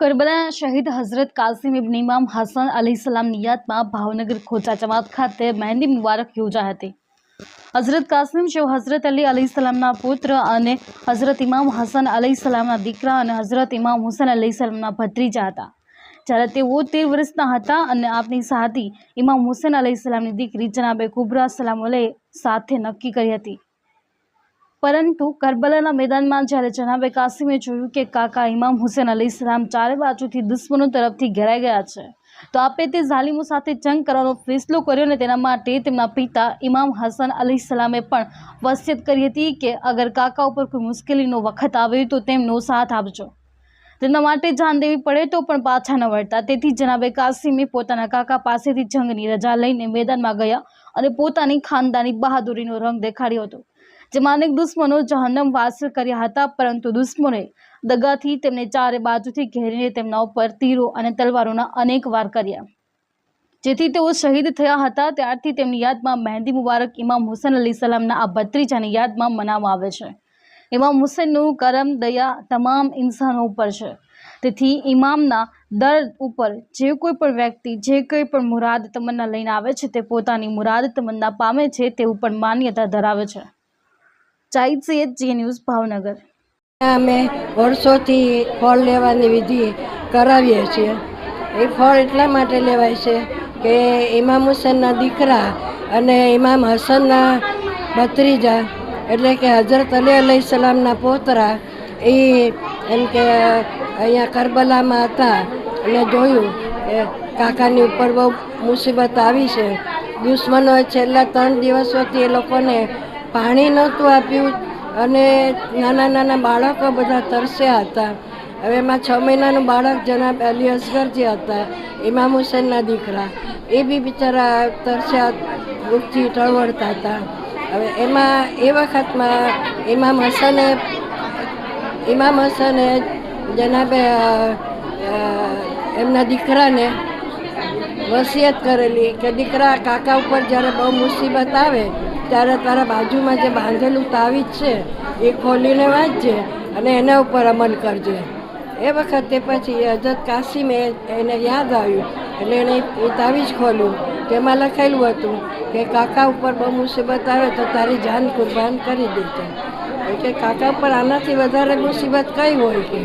કરબલા શહીદ હઝરત કાસિમ ઇબ્ન ઇમામ હસન અલી સલામની યાદમાં ભાવનગર ખોજા જમાત ખાતે મહેંદી મુબારક યોજાઈ હતી. હઝરત કાસિમ જેઓ હઝરત અલી અલી સલામના પુત્ર અને હઝરત ઇમામ હસન અલી સલામના દીકરા અને હઝરત ઇમામ હુસેન અલી સલામના ભત્રીજા હતા. જ્યારે તેઓ તેર વર્ષના હતા અને આપની સાથી ઇમામ હુસેન અલી સલામની દીકરી જનાબે કુબરા સલામુલે સાથે નક્કી કરી હતી. પરંતુ કરબલાના મેદાનમાં જ્યારે જનાબે કાસિમે જોયું કે કાકા ઇમામ હુસેન અલી સલામ ચારે બાજુથી દુશ્મનો તરફથી ઘેરાઈ ગયા છે, તો આપે તે ઝાલિમો સાથે જંગ કરવાનો ફેસલો કર્યો અને તેના માટે તેમના પિતા ઇમામ હસન અલી સલામે પણ વસિયત કરી હતી કે અગર કાકા ઉપર કોઈ મુશ્કેલીનો વખત આવે તો તેમનો સાથ આપજો. તેમના માટે જાન દેવી પડે તો પણ પાછા ન વળતા. તેથી જનાબે કાસિમે પોતાના કાકા પાસેથી જંગની રજા લઈને મેદાનમાં ગયા અને પોતાની ખાનદાની બહાદુરીનો રંગ દેખાડ્યો હતો. જેમાં અનેક દુશ્મનો જહન્નમ વાસ કર્યા હતા, પરંતુ દુશ્મનોએ દગાથી તેમને ચારે બાજુથી ઘેરીને તેમના ઉપર તીરો અને તલવારોના અનેક વાર કર્યા. જેથી તેઓ શહીદ થયા હતા, ત્યારથી તેમની યાદમાં મહેંદી મુબારક ઇમામ હુસેન અલી સલામના આ ભત્રીજાની યાદમાં મનાવવામાં આવે છે. ઇમામ હુસેનનું કરમ, દયા તમામ ઇન્સાનો ઉપર છે. તેથી ઇમામના દર ઉપર જે કોઈ પણ વ્યક્તિ, જે કોઈ પણ મુરાદ તમન્ના લઈને આવે છે, તે પોતાની મુરાદ તમન્ના પામે છે, તેવું પણ માન્યતા ધરાવે છે. Zahid Syed Zee news Bhavnagar. અમે વર્ષોથી ફળ લેવાની વિધિ કરાવીએ છીએ. એ ફળ એટલા માટે લેવાય છે કે ઇમામ હુસેનના દીકરા અને ઇમામ હસનના ભત્રીજા, એટલે કે હજરત અલી અલી સલામના પોતરા, એ એમ કે અહીંયા કરબલામાં હતા અને જોયું કે કાકાની ઉપર બહુ મુસીબત આવી છે. દુશ્મનોએ છેલ્લા ત્રણ દિવસોથી એ લોકોને પાણી નહોતું આપ્યું અને નાના નાના બાળકો બધા તરસ્યા હતા. હવે એમાં છ મહિનાનું બાળક જનાબ અલી અસગરજી હતા, ઇમામ હુસેનના દીકરા, એ બી બિચારા તરસ્યા દુઃખથી ટળવળતા હતા. હવે એમાં એ વખતમાં ઇમામ હસને ઇમામ હસને જનાબે એમના દીકરાને વસિયત કરેલી કે દીકરા કાકા ઉપર જ્યારે બહુ મુસીબત આવે, ત્યારે તારા બાજુમાં જે બાંધેલું તાવીજ છે, એ ખોલીને વાંચજે અને એના ઉપર અમલ કરજે. એ વખતે પછી હજરત કાસીમે એને યાદ આવ્યું, એટલે એણે એ તાવીજ ખોલ્યું. તેમાં લખેલું હતું કે કાકા ઉપર બહુ મુસીબત આવે તો તારી જાન કુરબાન કરી દેજે. એટલે કાકા પર આનાથી વધારે મુસીબત કઈ હોય કે?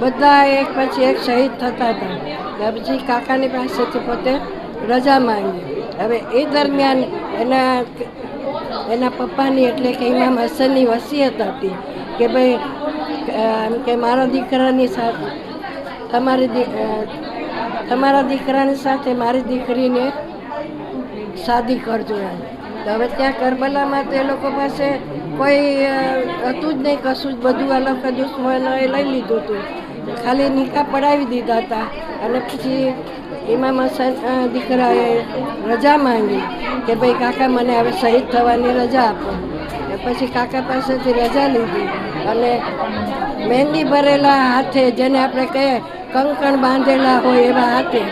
બધા એક પછી એક શહીદ થતા હતા. પછી કાકાની પાસેથી પોતે રજા માંગી. હવે એ દરમિયાન એના એના પપ્પાની એટલે કે ઇમામ હસનની વસિયત હતી કે ભાઈ એમ કે મારા દીકરાની સાથે, તમારી તમારા દીકરાની સાથે મારી દીકરીને શાદી કરજો એમ. તો હવે ત્યાં કરબલામાં તો લોકો પાસે કોઈ હતું જ નહીં, કશું જ. બધું આ લોકો એ લઈ લીધું હતું. ખાલી નિકાહ પડાવી દીધા હતા. અને પછી ઇમામ હસન દીકરાએ રજા માંગી કે ભાઈ, કાકા, મને હવે શહીદ થવાની રજા આપો. પછી કાકા પાસેથી રજા લીધી. અને મહેંદી ભરેલા હાથે, જેને આપણે કહીએ, કંકણ બાંધેલા હોય એવા હાથે,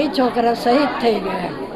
એ છોકરા શહીદ થઈ ગયા.